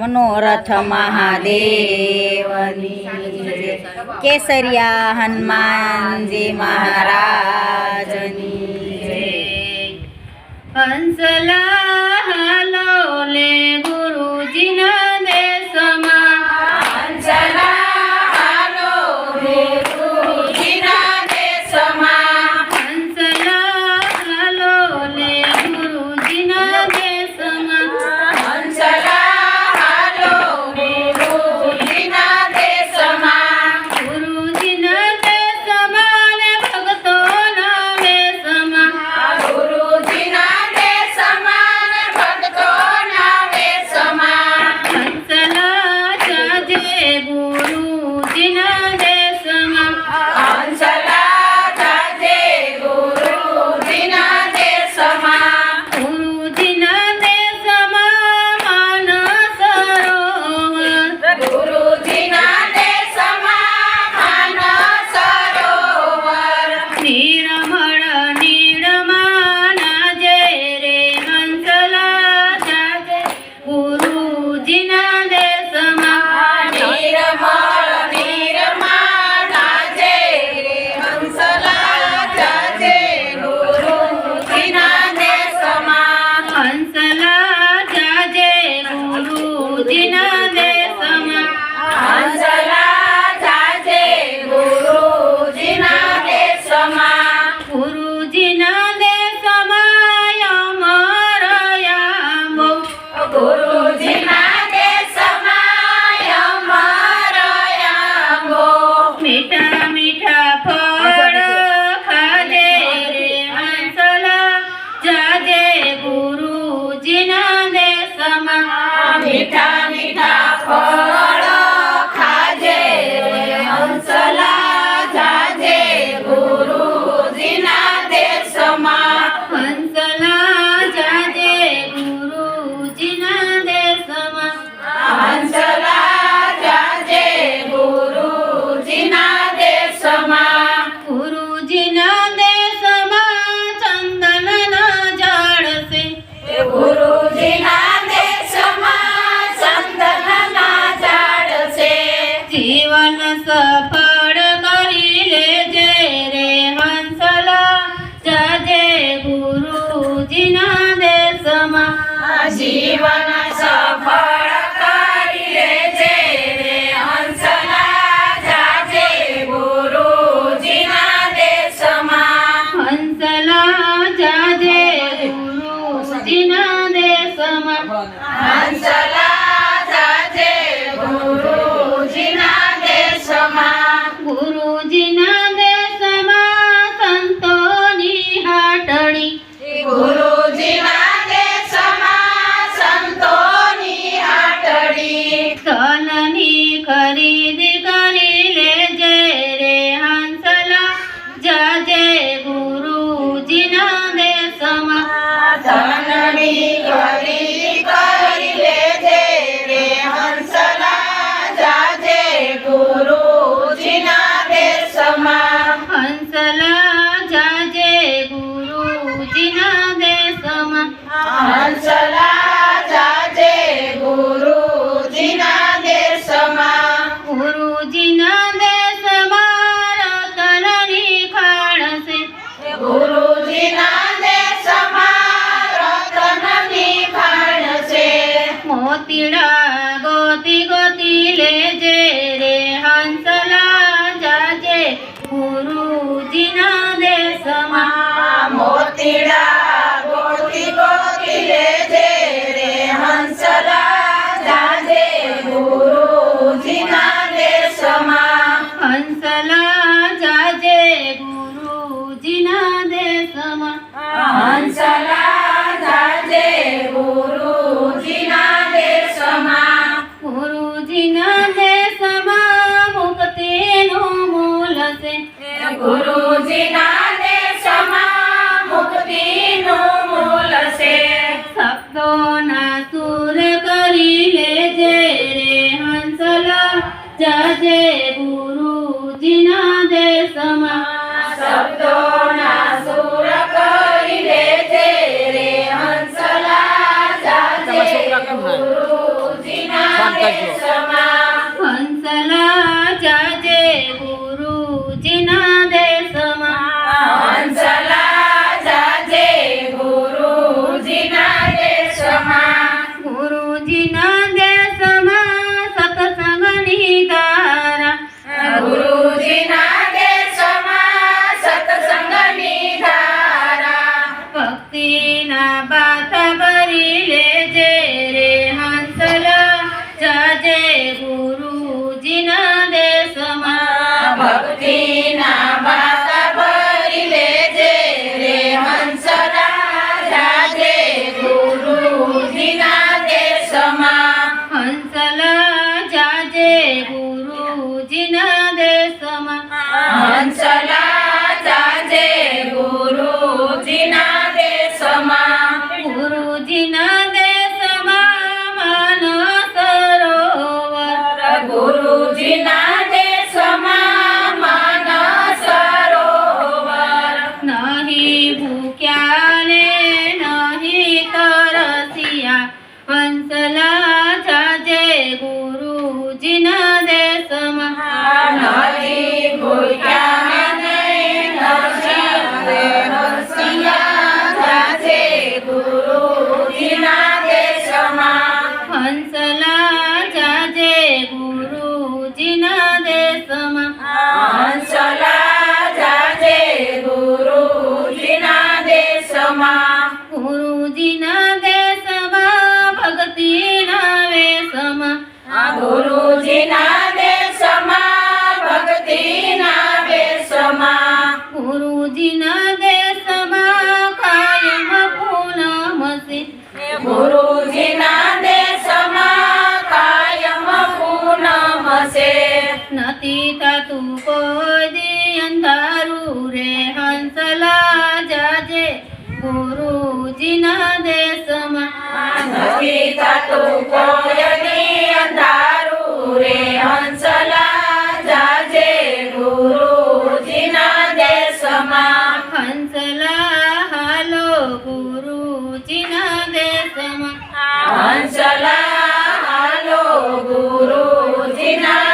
મનોરથ મહાદેવની કેસરિયા હનુમાનજી મહારાજની હંસલા कपाड करिले जे रे हंसला जजे गुरुजीना देसमा. आशीर्वाद cena સલા જાજે ગુરુજીના દેશમાં. ગુરુજીના દેશમાં રતનની ખાણસે ગુરુજીના દેશમાં રતનની ખાણસે મોતીડા હંસલા જાજે ગુરુજીના દેશમાં. હંસલા જાજે ગુરુજીના દેશમાં. ગુરુજીના દેશમાં Samaria. હંસલા જાજે ગુરુજીના દેશમાં. હંસલા જાજે ગુરુજીના દેશમાં. ગુરુજીના દેશમાં ભક્તિના વેશમાં. ગુરુજીના દેશમાં ભક્તિના વેશમાં. ગુરુજીના ગુરુજીના દેશમાં. હકીકત કોયની અંધારું રે હંસલા જાજે ગુરુજીના દેશમાં. હંસલા હાલો ગુરુજીના દેશમાં. હંસલા હાલો ગુરુજીના